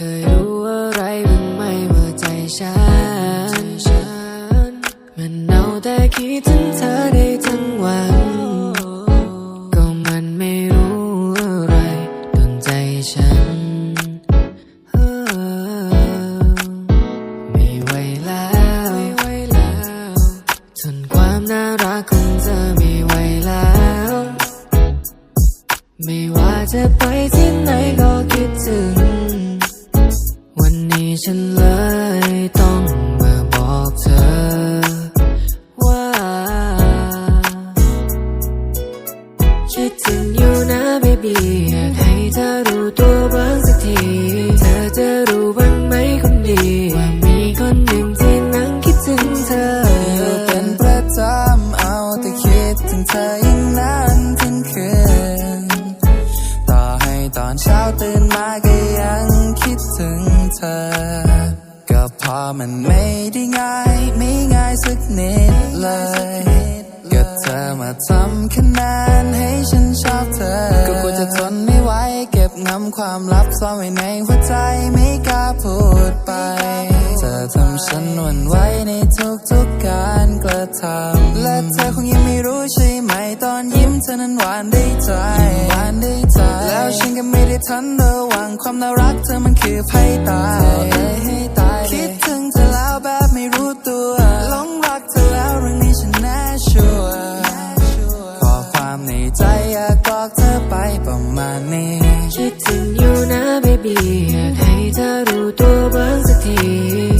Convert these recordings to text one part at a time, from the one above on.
เคยรู้อะไรบ้างไหมว่าใจฉัน มันเอาแต่คิดถึงเธอได้ทั้งวัน ก็มันไม่รู้อะไรโดนใจฉัน ไม่ไหวแล้วทนความน่ารักของเธอไม่ไหวแล้ว ไม่ว่าจะไปที่ไหนก็คิดถึง ฉันเลยต้องมาบอกเธอ ว่า คิดถึงอยู่นะ baby อยากให้เธอรู้ตัว มันไม่ได้ง่ายไม่ง่ายสักนิดเลยก็เธอมาทำคะแนนให้ฉันชอบเธอ ก็กลัวจะทนไม่ไหวเก็บงำความลับซ่อนไว้ในหัวใจไม่กล้าพูดไป เธอทำฉันหวั่นไหวในทุกๆการกระทำและเธอคงยังไม่รู้ใช่ไหมตอนยิ้มเธอนั้นหวานได้ใจหวานได้ใจ แล้วฉันก็ไม่ได้ทันระวังความน่ารักเธอมันคือภัยตายให้ตาย นะ baby อยากให้เธอรู้ตัวบ้างสักที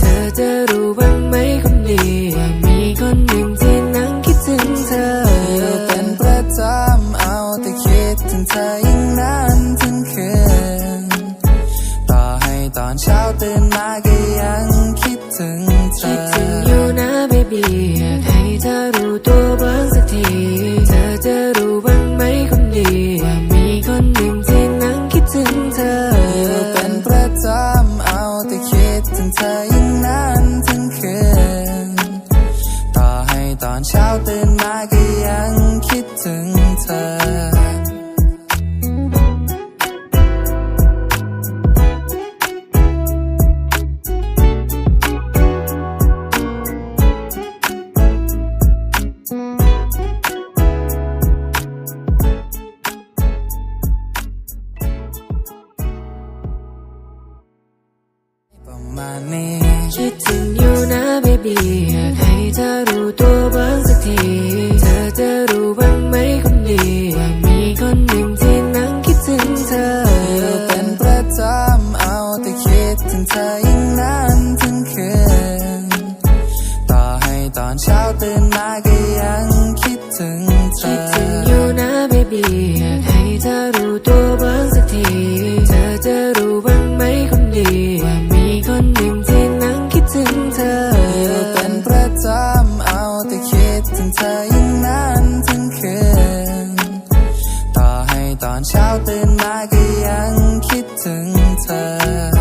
เธอจะรู้บ้างไหมคนดี ว่ามีคนหนึ่งที่นั่งคิดถึงเธออยู่เป็นประจำเอาแต่คิดถึงเธออย่งนั้นทั้งคืน ต่อให้ตอนเช้าตื่นมาก็ยังคิดถึงเธอ คิดถึงอยู่นะ baby อยากให้เธอรู้ตัว ประมาณนี้คิดถึงอยู่นะ baby อยากให้เธอรู้ตัวบ้างสักที เธอจะรู้บ้างไหมคนดีว่ามีคนหนึ่งที่นั่งคิดถึงเธออยู่เป็นประจำเอาแต่คิดถึงเธออย่างนั้นทั้งคืนต่อให้ตอนเช้าตื่นมาก็ยังคิดถึงเธคิอดถึงอยู่นะ baby อยากให้เธอรู้ตัว นมาก็ยังคิดถึงเธอ